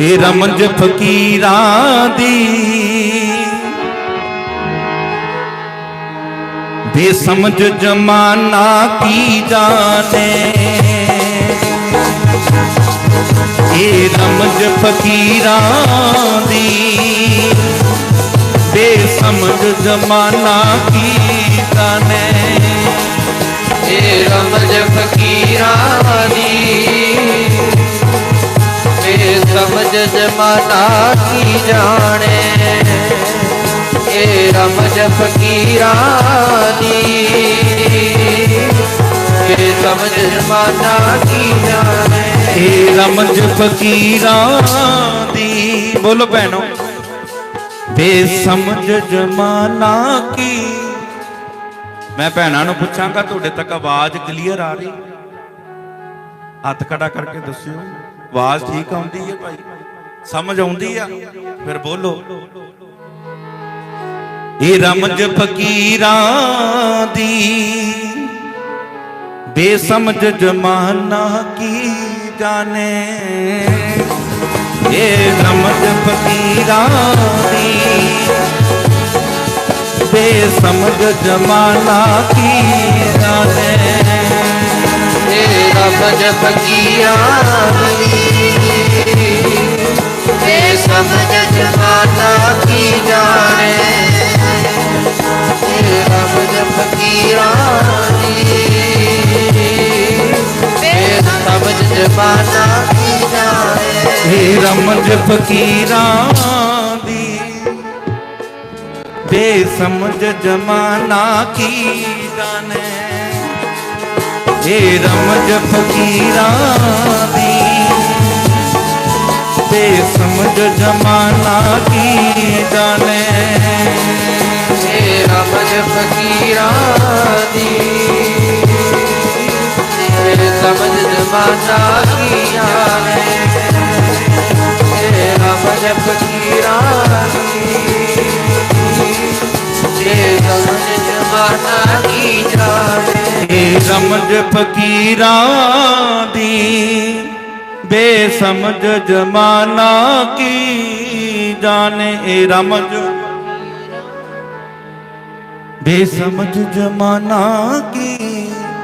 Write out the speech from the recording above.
ਇਹ ਰਮਜ ਫਕੀਰਾਂ ਦੀ ਬੇਸਮਝ ਜਮਾਨਾ ਕੀ ਜਾਣੇ? ਇਹ ਰਮਜ ਫਕੀਰਾਂ ਦੀ ਬੇਸਮਝ ਜਮਾਨਾ ਕੀ ਜਾਣੇ? ਇਹ ਰਮਜ ਫਕੀਰਾਂ ਦੀ ਇਹ ਸਮਝ ਜਮਾਨਾ ਕੀ ਜਾਣੇ। ਇਹ ਰਮਜ ਫਕੀਰਾਂ ਦੀ ਇਹ ਸਮਝ ਜਮਾਨਾ ਕੀ ਜਾਣੇ। ਇਹ ਰਮਜ ਫਕੀਰਾਂ ਦੀ। ਬੋਲੋ ਭੈਣੋ। ਬੇਸਮਝ ਜਮਾਨਾ ਕੀ ਮੈਂ ਭੈਣਾਂ ਨੂੰ ਪੁੱਛਾਂਗਾ, ਤੁਹਾਡੇ ਤੱਕ ਆਵਾਜ਼ ਕਲੀਅਰ ਆ ਰਹੀ? ਹੱਥ ਖੜਾ ਕਰਕੇ ਦੱਸਿਓ। ਆਵਾਜ਼ ਠੀਕ ਆਉਂਦੀ ਹੈ ਭਾਈ? ਸਮਝ ਆਉਂਦੀ ਆ? ਫਿਰ ਬੋਲੋ। ਇਹ ਰਮਜ ਫਕੀਰਾਂ ਦੀ ਬੇਸਮਝ ਜਮਾਨਾ ਕੀ ਜਾਣੇ? ਇਹ ਰਮਜ ਫਕੀਰਾਂ ਦੀ ਬੇਸਮਝ ਜਮਾਨਾ ਕੀ ਜਾਣੇ? ਇਹ ਰਮਜ ਫਕੀਰਾਂ ਦੀ ਇਹ ਸਮਝ ਜਮਾਨਾ ਕੀ ਜਾਣੇ? ਇਹ ਰਮਜ ਫਕੀਰਾਂ ਦੀ ਇਹ ਸਮਝ ਜਮਾਨਾ ਬੇਸਮਝ ਜਮਾਨਾ ਕੀ ਜਾਣੇ? ਇਹ ਰਮਜ ਫਕੀਰਾਂ ਦੀ। ਬੇਸਮਝ ਜਮਾਨਾ ਕੀ ਜਾਣੇ? ਇਹ ਰਮਜ ਫਕੀਰਾਂ ਦੀ। ਇਹ ਸਮਝ ਜਮਾਨਾ ਕੀ ਜਾਣੇ? ਇਹ ਜਾਣੇ ਇਹ ਰਮਜ ਫਕੀਰਾਂ ਦੀ ਬੇਸਮਝ ਜਮਾਨਾ ਕੀ ਜਾਣੇ ਇਹ ਰਮਜ। ਬੇਸਮਝ ਜਮਾਨਾ ਕੀ